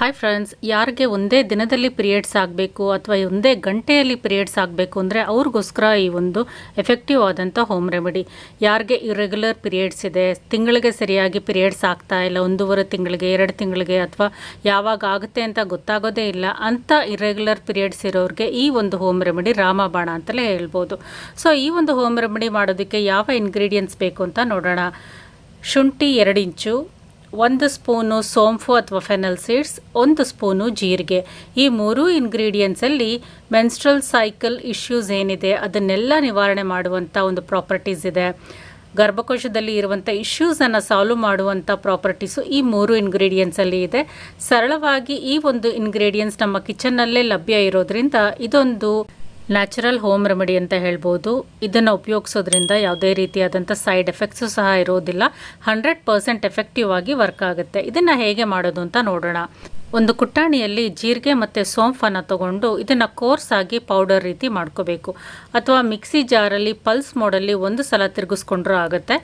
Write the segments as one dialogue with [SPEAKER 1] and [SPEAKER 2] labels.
[SPEAKER 1] Hi friends ಯಾರಿಗೆ ಒಂದೇ ದಿನದಲ್ಲಿ ಪಿರಿಯಡ್ಸ್ ಆಗಬೇಕು ಅಥವಾ ಒಂದೇ ಗಂಟೆಯಲ್ಲಿ ಪಿರಿಯಡ್ಸ್ ಆಗಬೇಕು ಅಂದರೆ ಅವ್ರಿಗೋಸ್ಕರ ಈ ಒಂದು ಎಫೆಕ್ಟಿವ್ ಆದಂಥ ಹೋಮ್ ರೆಮಿಡಿ ಯಾರಿಗೆ ಇರೆಗ್ಯುಲರ್ ಪಿರಿಯಡ್ಸ್ ಇದೆ, ತಿಂಗಳಿಗೆ ಸರಿಯಾಗಿ ಪಿರಿಯಡ್ಸ್ ಆಗ್ತಾ ಇಲ್ಲ, ಒಂದೂವರೆ ತಿಂಗಳಿಗೆ, ಎರಡು ತಿಂಗಳಿಗೆ ಅಥವಾ ಯಾವಾಗ ಆಗುತ್ತೆ ಅಂತ ಗೊತ್ತಾಗೋದೇ ಇಲ್ಲ ಅಂಥ ಇರೆಗ್ಯುಲರ್ ಪಿರಿಯಡ್ಸ್ ಇರೋರಿಗೆ ಈ ಒಂದು ಹೋಮ್ ರೆಮಿಡಿ ರಾಮಬಾಣ ಅಂತಲೇ ಹೇಳ್ಬೋದು. ಸೊ ಈ ಒಂದು ಹೋಮ್ ರೆಮಿಡಿ ಮಾಡೋದಕ್ಕೆ ಯಾವ ಇಂಗ್ರೀಡಿಯೆಂಟ್ಸ್ ಬೇಕು ಅಂತ ನೋಡೋಣ. ಶುಂಠಿ ಎರಡು ಇಂಚು ಒಂದು ಸ್ಪೂನು ಸೋಂಫು ಅಥವಾ ಫೆನಲ್ ಸೀಡ್ಸ್, ಒಂದು ಸ್ಪೂನು ಜೀರಿಗೆ. ಈ ಮೂರೂ ಇಂಗ್ರೀಡಿಯೆಂಟ್ಸಲ್ಲಿ ಮೆನ್ಸ್ಟ್ರಲ್ ಸೈಕಲ್ ಇಶ್ಯೂಸ್ ಏನಿದೆ, ಅದನ್ನೆಲ್ಲ ನಿವಾರಣೆ ಮಾಡುವಂಥ ಒಂದು ಪ್ರಾಪರ್ಟೀಸ್ ಇದೆ. ಗರ್ಭಕೋಶದಲ್ಲಿ ಇರುವಂಥ ಇಶ್ಯೂಸನ್ನು ಸಾಲ್ವ್ ಮಾಡುವಂಥ ಪ್ರಾಪರ್ಟೀಸು ಈ ಮೂರು ಇಂಗ್ರೀಡಿಯೆಂಟ್ಸಲ್ಲಿ ಇದೆ. ಸರಳವಾಗಿ ಈ ಒಂದು ಇಂಗ್ರೀಡಿಯೆಂಟ್ಸ್ ನಮ್ಮ ಕಿಚನ್ನಲ್ಲೇ ಲಭ್ಯ ಇರೋದ್ರಿಂದ ಇದೊಂದು ನ್ಯಾಚುರಲ್ ಹೋಮ್ ರೆಮಿಡಿ ಅಂತ ಹೇಳ್ಬೋದು. ಇದನ್ನು ಉಪಯೋಗಿಸೋದ್ರಿಂದ ಯಾವುದೇ ರೀತಿಯಾದಂಥ ಸೈಡ್ ಎಫೆಕ್ಟ್ಸು ಸಹ ಇರೋದಿಲ್ಲ. ಹಂಡ್ರೆಡ್ ಪರ್ಸೆಂಟ್ ಎಫೆಕ್ಟಿವ್ ಆಗಿ ವರ್ಕ್ ಆಗುತ್ತೆ. ಇದನ್ನು ಹೇಗೆ ಮಾಡೋದು ಅಂತ ನೋಡೋಣ. ಒಂದು ಕುಟ್ಟಾಣಿಯಲ್ಲಿ ಜೀರಿಗೆ ಮತ್ತು ಸೋಂಫನ್ನು ತಗೊಂಡು ಇದನ್ನು ಕೋರ್ಸ್ ಆಗಿ ಪೌಡರ್ ರೀತಿ ಮಾಡ್ಕೋಬೇಕು. ಅಥವಾ ಮಿಕ್ಸಿ ಜಾರಲ್ಲಿ ಪಲ್ಸ್ ಮೋಡಲ್ಲಿ ಒಂದು ಸಲ ತಿರುಗಿಸ್ಕೊಂಡ್ರೂ ಆಗುತ್ತೆ.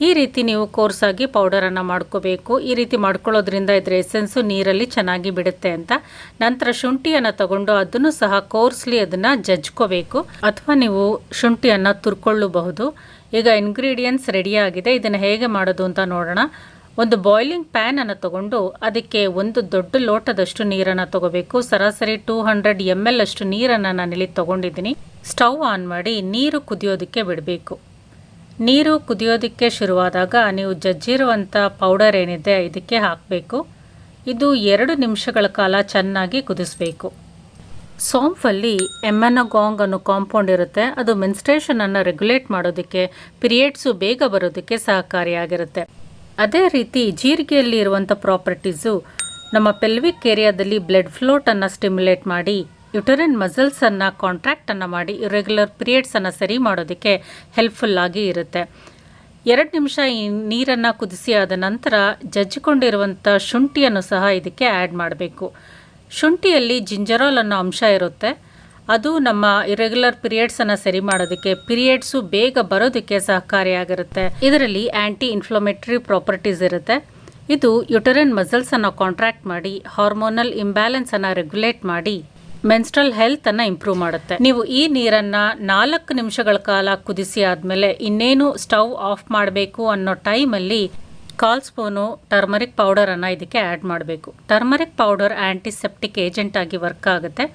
[SPEAKER 1] ಈ ರೀತಿ ನೀವು ಕೋರ್ಸಾಗಿ ಪೌಡರನ್ನು ಮಾಡ್ಕೋಬೇಕು. ಈ ರೀತಿ ಮಾಡ್ಕೊಳ್ಳೋದ್ರಿಂದ ಇದರ ಎಸೆನ್ಸು ನೀರಲ್ಲಿ ಚೆನ್ನಾಗಿ ಬಿಡುತ್ತೆ ಅಂತ. ನಂತರ ಶುಂಠಿಯನ್ನು ತಗೊಂಡು ಅದನ್ನು ಸಹ ಕೋರ್ಸ್ಲಿ ಅದನ್ನು ಜಜ್ಕೋಬೇಕು. ಅಥವಾ ನೀವು ಶುಂಠಿಯನ್ನು ತುರ್ಕೊಳ್ಳಬಹುದು. ಈಗ ಇಂಗ್ರೀಡಿಯೆಂಟ್ಸ್ ರೆಡಿಯಾಗಿದೆ ಇದನ್ನು ಹೇಗೆ ಮಾಡೋದು ಅಂತ ನೋಡೋಣ. ಒಂದು ಬಾಯ್ಲಿಂಗ್ ಪ್ಯಾನನ್ನು ತಗೊಂಡು ಅದಕ್ಕೆ ಒಂದು ದೊಡ್ಡ ಲೋಟದಷ್ಟು ನೀರನ್ನು ತಗೋಬೇಕು. ಸರಾಸರಿ ಟೂ ಹಂಡ್ರೆಡ್ ಎಂ ಎಲ್ ಅಷ್ಟು ನೀರನ್ನು ಇಲ್ಲಿ ತಗೊಂಡಿದ್ದೀನಿ. ಸ್ಟವ್ ಆನ್ ಮಾಡಿ ನೀರು ಕುದಿಯೋದಕ್ಕೆ ಬಿಡಬೇಕು. ನೀರು ಕುದಿಯೋದಕ್ಕೆ ಶುರುವಾದಾಗ ನೀವು ಜಜ್ಜಿರುವಂಥ ಪೌಡರ್ ಏನಿದೆ ಇದಕ್ಕೆ ಹಾಕಬೇಕು. ಇದು ಎರಡು ನಿಮಿಷಗಳ ಕಾಲ ಚೆನ್ನಾಗಿ ಕುದಿಸಬೇಕು. ಸೋಂಫಲ್ಲಿ ಎಮ್ಮೆನಗಾಂಗ್ ಅನ್ನೋ ಕಾಂಪೌಂಡ್ ಇರುತ್ತೆ. ಅದು ಮೆನ್ಸ್ಟ್ರೇಷನನ್ನು ರೆಗ್ಯುಲೇಟ್ ಮಾಡೋದಕ್ಕೆ, ಪಿರಿಯಡ್ಸು ಬೇಗ ಬರೋದಕ್ಕೆ ಸಹಕಾರಿಯಾಗಿರುತ್ತೆ. ಅದೇ ರೀತಿ ಜೀರಿಗೆಯಲ್ಲಿ ಇರುವಂಥ ಪ್ರಾಪರ್ಟೀಸು ನಮ್ಮ ಪೆಲ್ವಿಕ್ ಏರಿಯಾದಲ್ಲಿ ಬ್ಲಡ್ ಫ್ಲೋಟನ್ನು ಸ್ಟಿಮ್ಯುಲೇಟ್ ಮಾಡಿ ಯುಟರಿನ್ ಮಸಲ್ಸನ್ನು ಕಾಂಟ್ರ್ಯಾಕ್ಟನ್ನು ಮಾಡಿ ಇರೆಗ್ಯುಲರ್ ಪೀರಿಯಡ್ಸನ್ನು ಸರಿ ಮಾಡೋದಕ್ಕೆ ಹೆಲ್ಪ್ಫುಲ್ಲಾಗಿ ಇರುತ್ತೆ. ಎರಡು ನಿಮಿಷ ಈ ನೀರನ್ನು ಕುದಿಸಿ ಆದ ನಂತರ ಜಜ್ಜಿಕೊಂಡಿರುವಂಥ ಶುಂಠಿಯನ್ನು ಸಹ ಇದಕ್ಕೆ ಆ್ಯಡ್ ಮಾಡಬೇಕು. ಶುಂಠಿಯಲ್ಲಿ ಜಿಂಜರಾಲ್ ಅನ್ನೋ ಅಂಶ ಇರುತ್ತೆ. ಅದು ನಮ್ಮ ಇರೆಗ್ಯುಲರ್ ಪೀರಿಯಡ್ಸನ್ನು ಸರಿ ಮಾಡೋದಕ್ಕೆ ಪೀರಿಯಡ್ಸು ಬೇಗ ಬರೋದಕ್ಕೆ ಸಹಕಾರಿಯಾಗಿರುತ್ತೆ. ಇದರಲ್ಲಿ ಆ್ಯಂಟಿ ಇನ್ಫ್ಲಮೇಟರಿ ಪ್ರಾಪರ್ಟೀಸ್ ಇರುತ್ತೆ. ಇದು ಯುಟರಿನ್ ಮಸಲ್ಸನ್ನು ಕಾಂಟ್ರ್ಯಾಕ್ಟ್ ಮಾಡಿ ಹಾರ್ಮೋನಲ್ ಇಂಬ್ಯಾಲೆನ್ಸನ್ನು ರೆಗ್ಯುಲೇಟ್ ಮಾಡಿ ಮೆನ್ಸ್ಟ್ರಲ್ ಹೆಲ್ತ್ ಅನ್ನ ಇಂಪ್ರೂವ್ ಮಾಡುತ್ತೆ. ನೀವು ಈ ನೀರನ್ನ ನಾಲ್ಕು ನಿಮಿಷಗಳ ಕಾಲ ಕುದಿಸಿ ಆದ್ಮೇಲೆ ಇನ್ನೇನು ಸ್ಟವ್ ಆಫ್ ಮಾಡಬೇಕು ಅನ್ನೋ ಟೈಮಲ್ಲಿ ಕಾಲ್ ಸ್ಪೂನು ಟರ್ಮರಿಕ್ ಪೌಡರ್ ಅನ್ನ ಇದಕ್ಕೆ ಆ್ಯಡ್ ಮಾಡಬೇಕು. ಟರ್ಮರಿಕ್ ಪೌಡರ್ ಆಂಟಿಸೆಪ್ಟಿಕ್ ಏಜೆಂಟ್ ಆಗಿ ವರ್ಕ್ ಆಗುತ್ತೆ.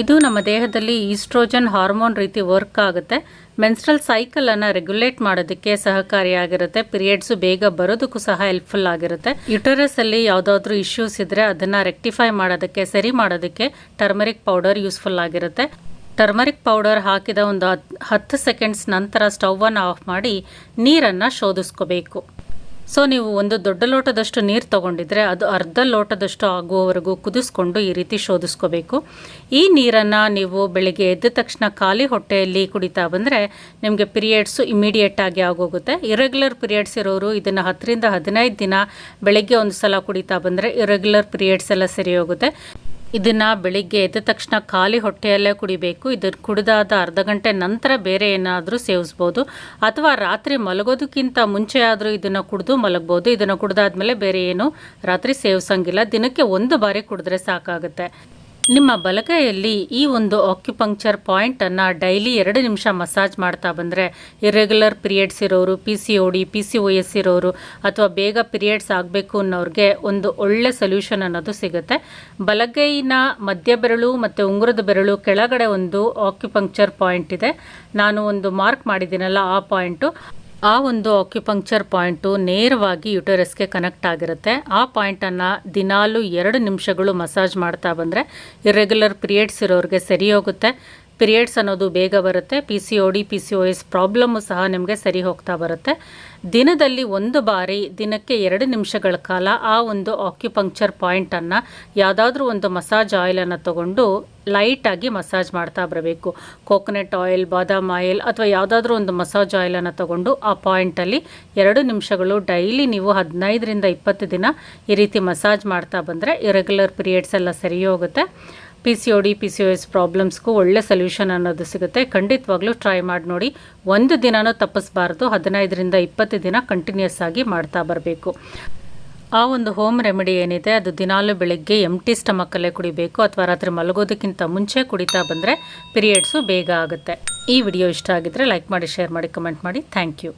[SPEAKER 1] ಇದು ನಮ್ಮ ದೇಹದಲ್ಲಿ ಈಸ್ಟ್ರೋಜನ್ ಹಾರ್ಮೋನ್ ರೀತಿ ವರ್ಕ್ ಆಗುತ್ತೆ. ಮೆನ್ಸ್ಟ್ರಲ್ ಸೈಕಲನ್ನು ರೆಗ್ಯುಲೇಟ್ ಮಾಡೋದಕ್ಕೆ ಸಹಕಾರಿಯಾಗಿರುತ್ತೆ. ಪೀರಿಯಡ್ಸು ಬೇಗ ಬರೋದಕ್ಕೂ ಸಹ ಹೆಲ್ಪ್ಫುಲ್ ಆಗಿರುತ್ತೆ. ಯುಟರಸ್ ಅಲ್ಲಿ ಯಾವುದಾದ್ರೂ ಇಶ್ಯೂಸ್ ಇದ್ದರೆ ಅದನ್ನು ರೆಕ್ಟಿಫೈ ಮಾಡೋದಕ್ಕೆ, ಸರಿ ಮಾಡೋದಕ್ಕೆ ಟರ್ಮರಿಕ್ ಪೌಡರ್ ಯೂಸ್ಫುಲ್ ಆಗಿರುತ್ತೆ. ಟರ್ಮರಿಕ್ ಪೌಡರ್ ಹಾಕಿದ ಒಂದು ಹತ್ತು ಸೆಕೆಂಡ್ಸ್ ನಂತರ ಸ್ಟವನ್ನು ಆಫ್ ಮಾಡಿ ನೀರನ್ನು ಶೋಧಿಸ್ಕೋಬೇಕು. ಸೊ ನೀವು ಒಂದು ದೊಡ್ಡ ಲೋಟದಷ್ಟು ನೀರು ತಗೊಂಡಿದ್ರೆ ಅದು ಅರ್ಧ ಲೋಟದಷ್ಟು ಆಗುವವರೆಗೂ ಕುದಿಸ್ಕೊಂಡು ಈ ರೀತಿ ಶೋಧಿಸ್ಕೋಬೇಕು. ಈ ನೀರನ್ನು ನೀವು ಬೆಳಿಗ್ಗೆ ಎದ್ದ ತಕ್ಷಣ ಖಾಲಿ ಹೊಟ್ಟೆಯಲ್ಲಿ ಕುಡಿತಾ ಬಂದರೆ ನಿಮಗೆ ಪಿರಿಯಡ್ಸು ಇಮಿಡಿಯೇಟಾಗಿ ಆಗೋಗುತ್ತೆ. ಇರೆಗ್ಯುಲರ್ ಪಿರಿಯಡ್ಸ್ ಇರೋರು ಇದನ್ನು ಹತ್ತರಿಂದ ಹದಿನೈದು ದಿನ ಬೆಳಗ್ಗೆ ಒಂದು ಸಲ ಕುಡಿತಾ ಬಂದರೆ ಇರೆಗ್ಯುಲರ್ ಪಿರಿಯಡ್ಸ್ ಎಲ್ಲ ಸರಿ ಹೋಗುತ್ತೆ. ಇದನ್ನು ಬೆಳಿಗ್ಗೆ ಎದ್ದ ತಕ್ಷಣ ಖಾಲಿ ಹೊಟ್ಟೆಯಲ್ಲೇ ಕುಡಿಬೇಕು. ಇದನ್ನು ಕುಡಿದಾದ ಅರ್ಧ ಗಂಟೆ ನಂತರ ಬೇರೆ ಏನಾದರೂ ಸೇವಿಸ್ಬೋದು. ಅಥವಾ ರಾತ್ರಿ ಮಲಗೋದಕ್ಕಿಂತ ಮುಂಚೆ ಆದರೂ ಇದನ್ನು ಕುಡಿದು ಮಲಗ್ಬೋದು. ಇದನ್ನು ಕುಡಿದಾದ್ಮೇಲೆ ಬೇರೆ ಏನು ರಾತ್ರಿ ಸೇವಿಸಂಗಿಲ್ಲ. ದಿನಕ್ಕೆ ಒಂದು ಬಾರಿ ಕುಡಿದ್ರೆ ಸಾಕಾಗುತ್ತೆ. ನಿಮ್ಮ ಬಲಗೈಯಲ್ಲಿ ಈ ಒಂದು ಆಕ್ಯುಪಂಕ್ಚರ್ ಪಾಯಿಂಟನ್ನು ಡೈಲಿ ಎರಡು ನಿಮಿಷ ಮಸಾಜ್ ಮಾಡ್ತಾ ಬಂದರೆ ಇರೆಗ್ಯುಲರ್ ಪಿರಿಯಡ್ಸ್ ಇರೋರು P C O D P C O S ಇರೋರು ಅಥವಾ ಬೇಗ ಪಿರಿಯಡ್ಸ್ ಆಗಬೇಕು ಅನ್ನೋರಿಗೆ ಒಂದು ಒಳ್ಳೆ ಸೊಲ್ಯೂಷನ್ ಅನ್ನೋದು ಸಿಗುತ್ತೆ. ಬಲಗೈನ ಮಧ್ಯ ಬೆರಳು ಮತ್ತು ಉಂಗುರದ ಬೆರಳು ಕೆಳಗಡೆ ಒಂದು ಆಕ್ಯುಪಂಕ್ಚರ್ ಪಾಯಿಂಟ್ ಇದೆ. ನಾನು ಒಂದು ಮಾರ್ಕ್ ಮಾಡಿದ್ದೀನಲ್ಲ ಆ ಪಾಯಿಂಟು ಆ ಒಂದು ಆಕ್ಯುಪಂಕ್ಚರ್ ಪಾಯಿಂಟು ನೇರವಾಗಿ ಯುಟರಸ್ಗೆ ಕನೆಕ್ಟ್ ಆಗಿರುತ್ತೆ. ಆ ಪಾಯಿಂಟನ್ನು ದಿನಾಲು ಎರಡು ನಿಮಿಷಗಳು ಮಸಾಜ್ ಮಾಡ್ತಾ ಬಂದರೆ ಇರೆಗ್ಯುಲರ್ ಪಿರಿಯಡ್ಸ್ ಇರೋರಿಗೆ ಸರಿ ಹೋಗುತ್ತೆ. ಪಿರಿಯಡ್ಸ್ ಅನ್ನೋದು ಬೇಗ ಬರುತ್ತೆ. P C O D P C O S problem ಸಹ ನಿಮಗೆ ಸರಿ ಹೋಗ್ತಾ ಬರುತ್ತೆ. ದಿನದಲ್ಲಿ ಒಂದು ಬಾರಿ, ದಿನಕ್ಕೆ ಎರಡು ನಿಮಿಷಗಳ ಕಾಲ ಆ ಒಂದು ಆಕ್ಯುಪಂಕ್ಚರ್ ಪಾಯಿಂಟನ್ನು ಯಾವುದಾದ್ರೂ ಒಂದು ಮಸಾಜ್ ಆಯಿಲನ್ನು ತಗೊಂಡು ಲೈಟಾಗಿ ಮಸಾಜ್ ಮಾಡ್ತಾ ಬರಬೇಕು. ಕೋಕೋನಟ್ ಆಯಿಲ್ ಬಾದಾಮ್ ಆಯಿಲ್ ಅಥವಾ ಯಾವುದಾದ್ರೂ ಒಂದು ಮಸಾಜ್ ಆಯಿಲನ್ನು ತಗೊಂಡು ಆ ಪಾಯಿಂಟಲ್ಲಿ ಎರಡು ನಿಮಿಷಗಳು ಡೈಲಿ ನೀವು ಹದಿನೈದರಿಂದ ಇಪ್ಪತ್ತು ದಿನ ಈ ರೀತಿ ಮಸಾಜ್ ಮಾಡ್ತಾ ಬಂದರೆ ಇರೆಗ್ಯುಲರ್ ಪೀರಿಯಡ್ಸ್ ಎಲ್ಲ ಸರಿ ಹೋಗುತ್ತೆ. P C O D P C O S ಪ್ರಾಬ್ಲಮ್ಸ್ಗೂ ಒಳ್ಳೆ ಸೊಲ್ಯೂಷನ್ ಅನ್ನೋದು ಸಿಗುತ್ತೆ. ಖಂಡಿತವಾಗ್ಲೂ ಟ್ರೈ ಮಾಡಿ ನೋಡಿ. ಒಂದು ದಿನನೂ ತಪ್ಪಿಸ್ಬಾರ್ದು. ಹದಿನೈದರಿಂದ ಇಪ್ಪತ್ತು ದಿನ ಕಂಟಿನ್ಯೂಸ್ ಆಗಿ ಮಾಡ್ತಾ ಬರಬೇಕು. ಆ ಒಂದು ಹೋಮ್ ರೆಮಿಡಿ ಏನಿದೆ, ಅದು ದಿನಾಲು ಬೆಳಗ್ಗೆ ಎಂಟಿ ಸ್ಟಮಕ್ಕಲ್ಲೇ ಕುಡಿಬೇಕು ಅಥವಾ ರಾತ್ರಿ ಮಲಗೋದಕ್ಕಿಂತ ಮುಂಚೆ ಕುಡಿತಾ ಬಂದರೆ ಪಿರಿಯಡ್ಸು ಬೇಗ ಆಗುತ್ತೆ. ಈ ವಿಡಿಯೋ ಇಷ್ಟ ಆಗಿದ್ದರೆ ಲೈಕ್ ಮಾಡಿ ಶೇರ್ ಮಾಡಿ ಕಮೆಂಟ್ ಮಾಡಿ. Thank you